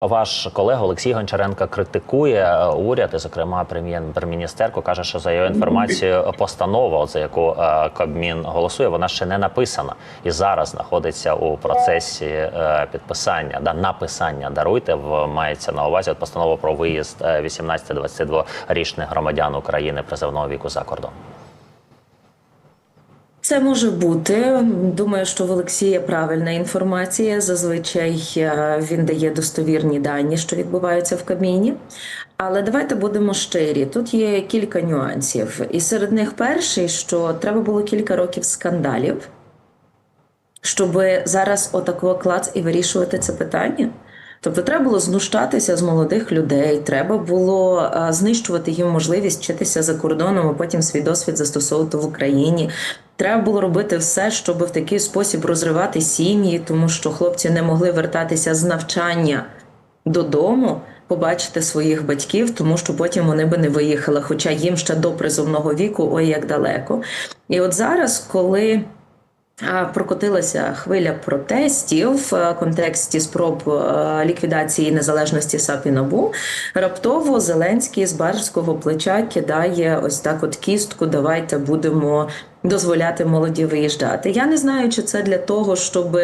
Ваш колега Олексій Гончаренко критикує е, уряд, і, зокрема, прем'єр-міністерку каже, що за його інформацією, постанова, за яку е, Кабмін голосує, вона ще не написана і зараз знаходиться у процесі е, підписання да написання. Даруйте в мається на увазі от постанова про виїзд 18-22 річних громадян України призовного віку за кордон. Це може бути. Думаю, що в Олексія правильна інформація. Зазвичай е, він дає достовірні дані, що відбуваються в Кабміні. Але давайте будемо щирі. Тут є кілька нюансів, і серед них перший, що треба було кілька років скандалів, щоб зараз отако клац і вирішувати це питання. Тобто треба було знущатися з молодих людей, треба було знищувати їм можливість вчитися за кордоном, а потім свій досвід застосовувати в Україні. Треба було робити все, щоб в такий спосіб розривати сім'ї, тому що хлопці не могли вертатися з навчання додому, побачити своїх батьків, тому що потім вони би не виїхали, хоча їм ще до призовного віку ой як далеко. І от зараз, коли Прокотилася хвиля протестів в контексті спроб ліквідації незалежності САП і НАБУ. Раптово Зеленський з барського плеча кидає ось так: от кістку. Давайте будемо дозволяти молоді виїжджати. Я не знаю, чи це для того, щоб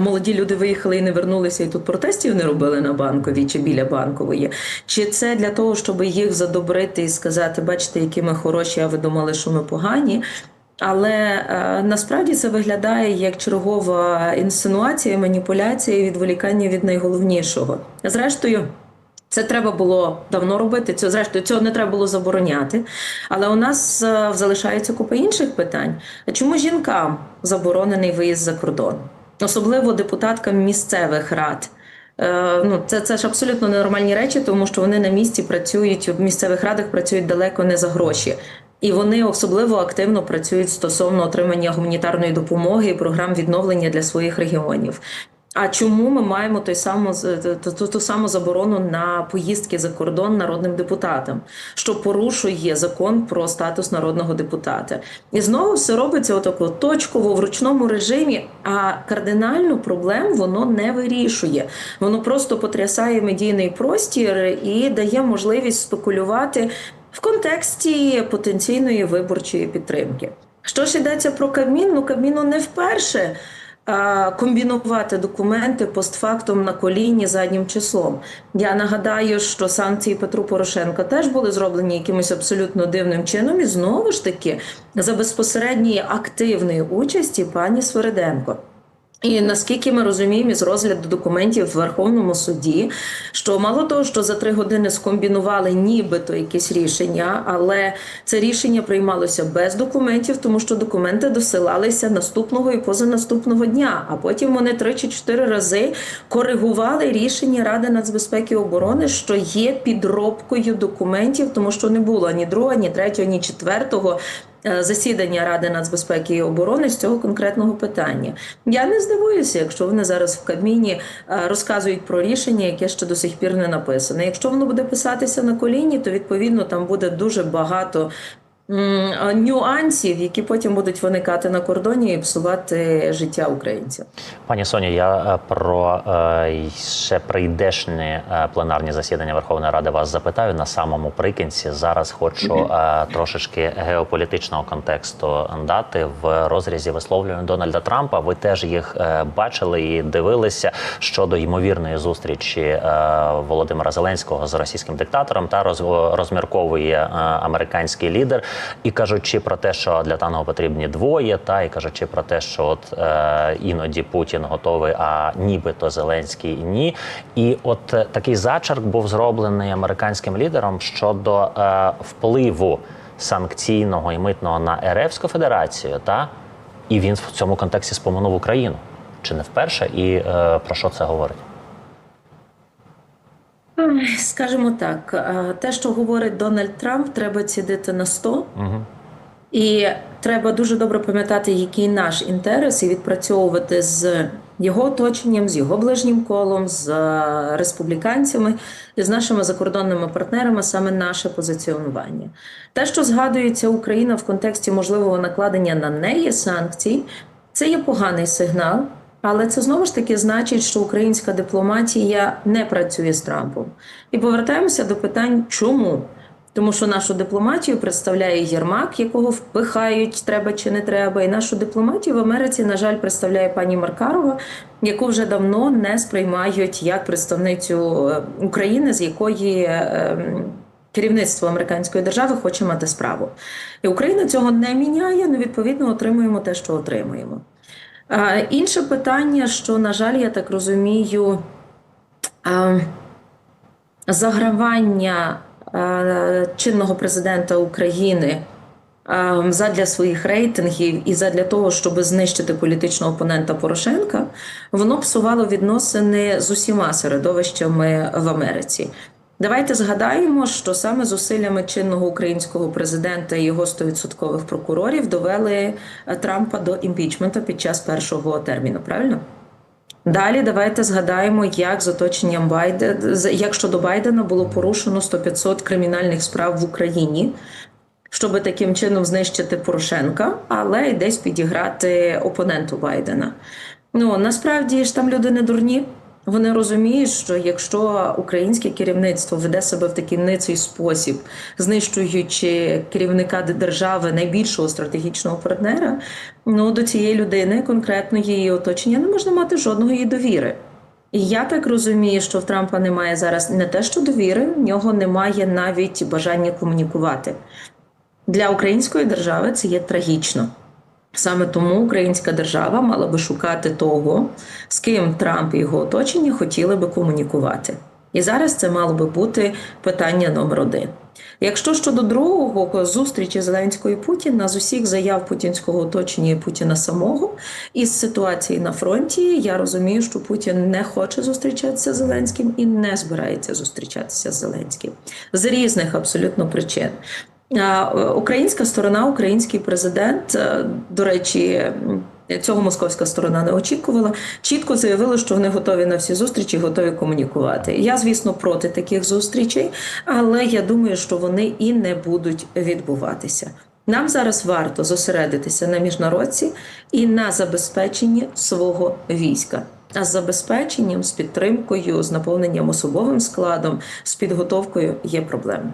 молоді люди виїхали і не вернулися, і тут протестів не робили на банковій чи біля банкової. Чи це для того, щоб їх задобрити і сказати, бачите, які ми хороші, а ви думали, що ми погані. Але е, насправді це виглядає як чергова інсинуація, маніпуляція і відволікання від найголовнішого. Зрештою. Це треба було давно робити. Цього зрештою цього не треба було забороняти. Але у нас е, залишається купа інших питань. Чому жінкам заборонений виїзд за кордон, особливо депутаткам місцевих рад? Е, ну, це це ж абсолютно ненормальні речі, тому що вони на місці працюють в місцевих радах, працюють далеко не за гроші. І вони особливо активно працюють стосовно отримання гуманітарної допомоги і програм відновлення для своїх регіонів. А чому ми маємо той саму ту, ту саму заборону на поїздки за кордон народним депутатам, що порушує закон про статус народного депутата? І знову все робиться отако точково в ручному режимі. А кардинальну проблему воно не вирішує. Воно просто потрясає медійний простір і дає можливість спекулювати в контексті потенційної виборчої підтримки. Що ж йдеться про Кабмін? Ну Кабміну не вперше комбінувати документи постфактум на коліні заднім числом. Я нагадаю, що санкції Петру Порошенка теж були зроблені якимось абсолютно дивним чином, і знову ж таки за безпосередньої активної участі пані Свериденко. І наскільки ми розуміємо із розгляду документів в Верховному суді, що мало того, що за три години скомбінували нібито якісь рішення, але це рішення приймалося без документів, тому що документи досилалися наступного і позанаступного дня. А потім вони три чи чотири рази коригували рішення Ради нацбезпеки і оборони, що є підробкою документів, тому що не було ні другого, ні третього, ні четвертого засідання Ради нацбезпеки і оборони з цього конкретного питання. Я не здивуюся, якщо вони зараз в Кабміні е, розказують про рішення, яке ще до сих пір не написане. Якщо воно буде писатися на коліні, то відповідно там буде дуже багато нюансів, які потім будуть виникати на кордоні і псувати життя українців. Пані Соні, я е, про е, ще прийдешні е, пленарні засідання Верховної Ради вас запитаю на самому прикінці. Зараз хочу трошечки геополітичного контексту дати в розрізі висловлювань Дональда Трампа. Ви теж їх бачили і дивилися щодо ймовірної зустрічі Володимира Зеленського з російським диктатором та розмірковує американський лідер і кажучи про те, що для танго потрібні двоє, та і кажучи про те, що от е, іноді Путін готовий, а нібито Зеленський ні. І от е, такий зачерк був зроблений американським лідером щодо е, впливу санкційного і митного на РФську Федерацію, та і він в цьому контексті споминув Україну чи не вперше, і е, про що це говорить? Скажімо так, е, те, що говорить Дональд Трамп, треба цідити на 100. Угу. І треба дуже добре пам'ятати, який наш інтерес, і відпрацьовувати з його оточенням, з його ближнім колом, з е, республіканцями і з нашими закордонними партнерами саме наше позиціонування. Те, що згадується Україна в контексті можливого накладення на неї санкцій, це є поганий сигнал. Але це знову ж таки значить, що українська дипломатія не працює з Трампом. І повертаємося до питань, чому? Тому що нашу дипломатію представляє Єрмак, якого впихають треба чи не треба. І нашу дипломатію в Америці, на жаль, представляє пані Маркарова, яку вже давно не сприймають як представницю е, України, з якої е, керівництво американської держави хоче мати справу. І Україна цього не міняє. Ну відповідно отримуємо те, що отримуємо. Інше питання, що, на жаль, я так розумію, загравання чинного президента України задля своїх рейтингів і задля того, щоб знищити політичного опонента Порошенка, воно псувало відносини з усіма середовищами в Америці. Давайте згадаємо, що саме зусиллями чинного українського президента і його 100% прокурорів довели е, Трампа до імпічменту під час першого терміну. Правильно? Далі давайте згадаємо, як з оточенням Байдена, як щодо Байдена було порушено 100-500 кримінальних справ в Україні, щоб таким чином знищити Порошенка, але й десь підіграти опоненту Байдена. Ну насправді ж там люди не дурні. Вони розуміють, що якщо українське керівництво веде себе в такий ниций спосіб, знищуючи керівника держави найбільшого стратегічного партнера, ну до цієї людини, конкретно її оточення, не можна мати жодного її довіри. І я так розумію, що в Трампа немає зараз не те, що довіри, в нього немає навіть бажання комунікувати. Для української держави це є трагічно. Саме тому українська держава мала би шукати того, з ким Трамп і його оточення хотіли би комунікувати. І зараз це мало би бути питання номер один. Якщо щодо другого зустрічі Зеленського і Путіна з усіх заяв путінського оточення і Путіна самого із ситуації на фронті, я розумію, що Путін не хоче зустрічатися з Зеленським і не збирається зустрічатися з Зеленським з різних абсолютно причин. Українська сторона, український президент, е, до речі, цього московська сторона не очікувала. Чітко заявили, що вони готові на всі зустрічі, готові комунікувати. Я, звісно, проти таких зустрічей, але я думаю, що вони і не будуть відбуватися. Нам зараз варто зосередитися на міжнародці і на забезпеченні свого війська. А з забезпеченням, з підтримкою, з наповненням особовим складом, з підготовкою є проблеми.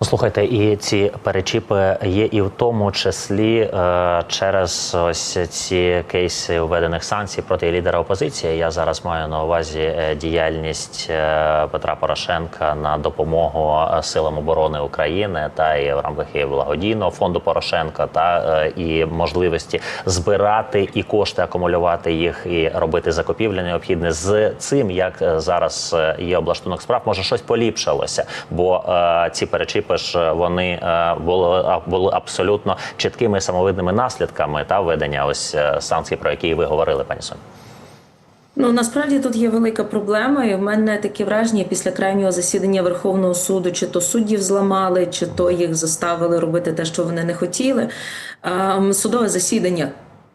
Ну, слухайте, і ці перечіпи є і в тому числі е, через ось ці кейси введених санкцій проти лідера опозиції. Я зараз маю на увазі е, діяльність е, Петра Порошенка на допомогу е, силам оборони України та і в рамках і благодійного фонду Порошенка, та і можливості збирати і кошти акумулювати їх і робити закупівлі необхідне з цим, як зараз є облаштунок справ, може щось поліпшилося, бо е, ці перечіпи ж вони е, були, були абсолютно чіткими самовидними наслідками та введення ось е, санкцій, про які ви говорили, пані Соня. Ну насправді тут є велика проблема, і в мене таке враження після крайнього засідання Верховного суду, чи то суддів зламали, чи то їх заставили робити те, що вони не хотіли. Ем, Судове засідання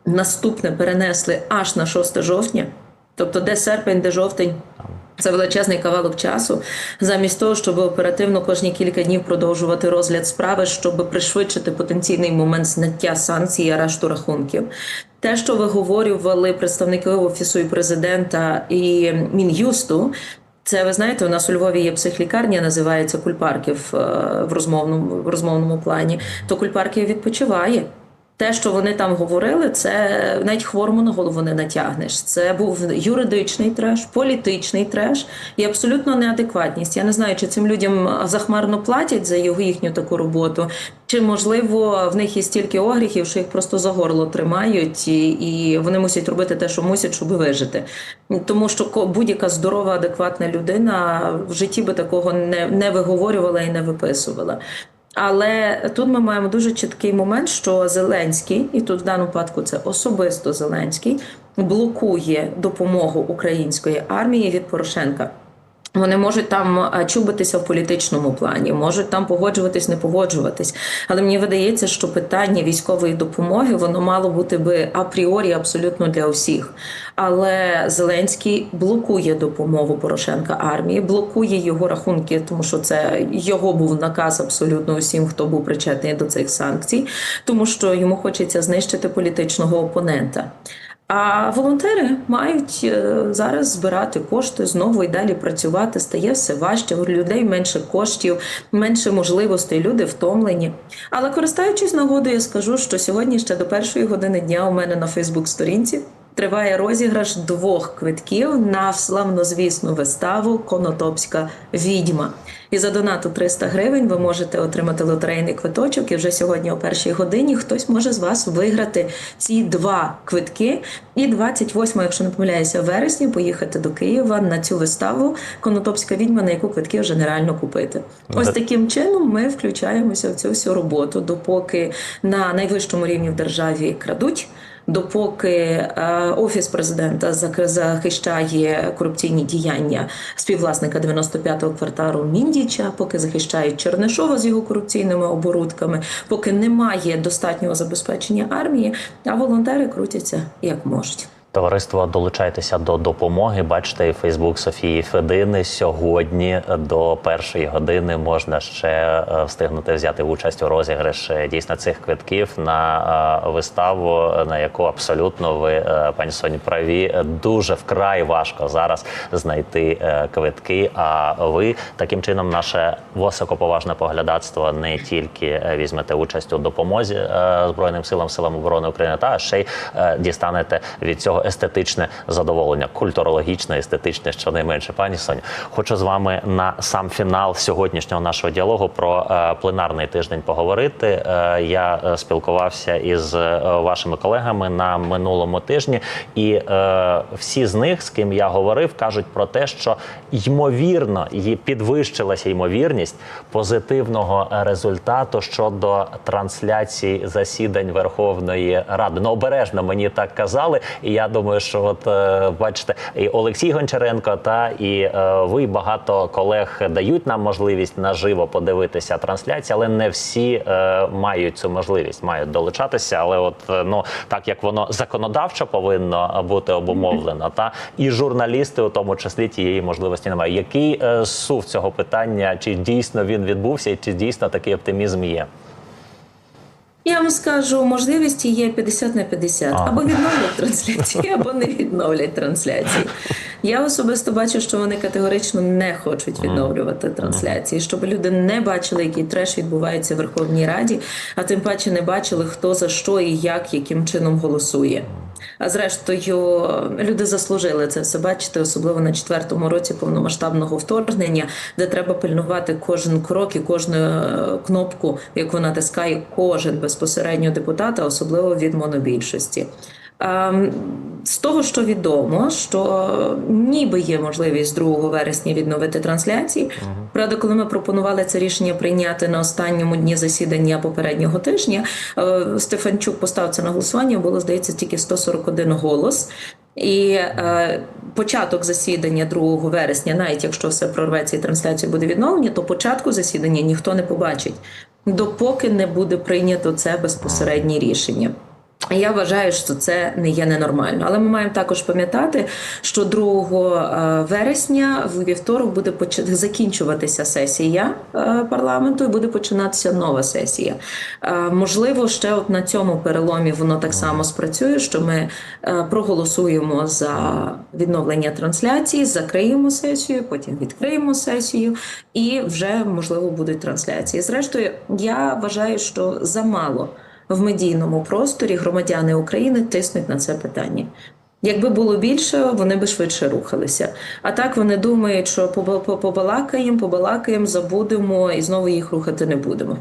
наступне перенесли аж на 6 жовтня, тобто де серпень, де жовтень. Це величезний кавалок часу, замість того, щоб оперативно кожні кілька днів продовжувати розгляд справи, щоб пришвидшити потенційний момент зняття санкцій і арешту рахунків. Те, що виговорювали представники офісу і президента і мін'юсту. Це ви знаєте, у нас у Львові є психлікарня, називається Кульпарків е, в розмовному в розмовному плані. То Кульпарків відпочиває. Те, що вони там говорили, це навіть хворому на голову не натягнеш. Це був юридичний треш, політичний треш і абсолютно неадекватність. Я не знаю, чи цим людям захмарно платять за його їхню таку роботу, чи можливо в них є стільки огріхів, що їх просто за горло тримають, і, і вони мусять робити те, що мусять, щоб вижити. Тому що будь-яка здорова, адекватна людина в житті би такого не, не виговорювала і не виписувала. Але тут ми маємо дуже чіткий момент, що Зеленський, і тут в даному випадку це особисто Зеленський, блокує допомогу української армії від Порошенка. Вони можуть там чубитися в політичному плані, можуть там погоджуватись, не погоджуватись. Але мені видається, що питання військової допомоги воно мало бути би апріорі абсолютно для усіх. Але Зеленський блокує допомогу Порошенка армії, блокує його рахунки, тому що це його був наказ абсолютно усім, хто був причетний до цих санкцій, тому що йому хочеться знищити політичного опонента. А волонтери мають е, зараз збирати кошти знову і далі працювати. Стає все важче. У людей менше коштів, менше можливостей. Люди втомлені. Але користуючись нагодою, я скажу, що сьогодні ще до першої години дня у мене на Фейсбук-сторінці триває розіграш двох квитків на славнозвісну виставу Конотопська відьма. І за донату 300 гривень ви можете отримати лотерейний квиточок. І вже сьогодні о першій годині хтось може з вас виграти ці два квитки. І 28, якщо не помиляюся, вересня поїхати до Києва на цю виставу Конотопська відьма, на яку квитки вже нереально купити. Ось таким чином ми включаємося в цю всю роботу, допоки на найвищому рівні в державі крадуть. Допоки е, офіс президента захищає корупційні діяння співвласника 95-го кварталу Міндіча, поки захищають Чернишова з його корупційними оборудками, поки немає достатнього забезпечення армії, а волонтери крутяться як можуть. Товариство, долучайтеся до допомоги. Бачите, Фейсбук Софії Федини сьогодні до першої години можна ще е, встигнути взяти участь у розіграші дійсно цих квитків на е, виставу, на яку абсолютно ви, е, пані Соні, праві. Дуже вкрай важко зараз знайти е, квитки. А ви таким чином наше високоповажне поглядацтво не тільки е, візьмете участь у допомозі е, Збройним силам силам оборони України, та ще й е, дістанете від цього естетичне задоволення, культурологічне, естетичне, щонайменше. Пані Соню, хочу з вами на сам фінал сьогоднішнього нашого діалогу про е, пленарний тиждень поговорити. Е, я е, спілкувався із вашими колегами на минулому тижні, і всі з них, з ким я говорив, кажуть про те, що ймовірно підвищилася ймовірність позитивного результату щодо трансляції засідань Верховної Ради. Ну обережно мені так казали, і я думаю, що от е, бачите, і Олексій Гончаренко та і е, ви багато колег дають нам можливість наживо подивитися трансляції, але не всі е, мають цю можливість, мають долучатися. Але от ну так як воно законодавчо повинно бути обумовлено, та і журналісти, у тому числі тієї можливості немає. Який сув цього питання? Чи дійсно він відбувся, і чи дійсно такий оптимізм є? Я вам скажу, можливості є 50 на 50. А. Або відновлять трансляції, або не відновлять трансляції. Я особисто бачу, що вони категорично не хочуть відновлювати трансляції, щоб люди не бачили, який треш відбувається в Верховній Раді, а тим паче не бачили, хто за що і як, яким чином голосує. А зрештою, люди заслужили це все бачити, особливо на четвертому році повномасштабного вторгнення, де треба пильнувати кожен крок і кожну е, кнопку, яку натискає кожен безпосередньо депутат, а особливо від монобільшості. Ем, З того, що відомо, що ніби є можливість 2 вересня відновити трансляції. Правда, коли ми пропонували це рішення прийняти на останньому дні засідання попереднього тижня, е, Стефанчук постав це на голосування. Було здається тільки 141 голос. І е, початок засідання 2 вересня, навіть якщо все прорветься і трансляція буде відновлення, то початку засідання ніхто не побачить, допоки не буде прийнято це безпосереднє рішення. Я вважаю, що це не є ненормально, але ми маємо також пам'ятати, що 2 вересня в вівторок буде закінчуватися сесія е, парламенту і буде починатися нова сесія. Е, Можливо, ще от на цьому переломі воно так само спрацює, що ми е, проголосуємо за відновлення трансляції, закриємо сесію, потім відкриємо сесію, і вже можливо будуть трансляції. Зрештою, я вважаю, що замало в медійному просторі громадяни України тиснуть на це питання. Якби було більше, вони би швидше рухалися. А так вони думають, що поба- побалакаємо, побалакаємо, забудемо і знову їх рухати не будемо.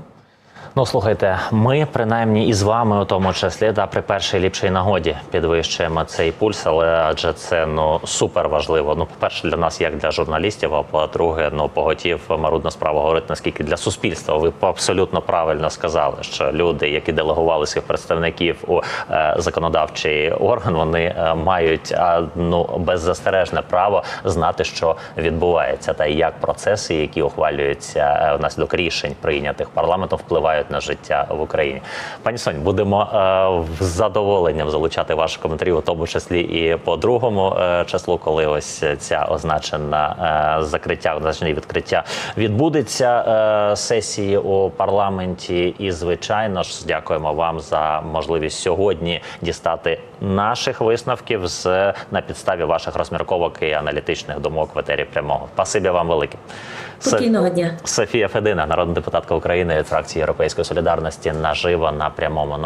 Ну слухайте, ми принаймні і з вами, у тому числі, да, при першій ліпшій нагоді підвищуємо цей пульс, але адже це ну супер важливо. Ну, по-перше, для нас, як для журналістів, а по-друге, ну поготів марудна справа говорить наскільки для суспільства. Ви абсолютно правильно сказали, що люди, які делегували своїх представників у е, законодавчий орган, вони е, мають а, ну беззастережне право знати, що відбувається, та як процеси, які ухвалюються е, внаслідок рішень, прийнятих парламентом, впливають впливають на життя в Україні. Пані Сонь, будемо е, з задоволенням залучати ваші коментарі, у тому числі і по другому е, числу, коли ось ця означена е, закриття, означене відкриття відбудеться сесії у парламенті. І звичайно ж, дякуємо вам за можливість сьогодні дістати наших висновків з на підставі ваших розмірковок і аналітичних думок в етері прямого. Спасибі вам велике. Спокійного дня. Софія Федина, народна депутатка України від фракції Європейської солідарності, наживо на прямому.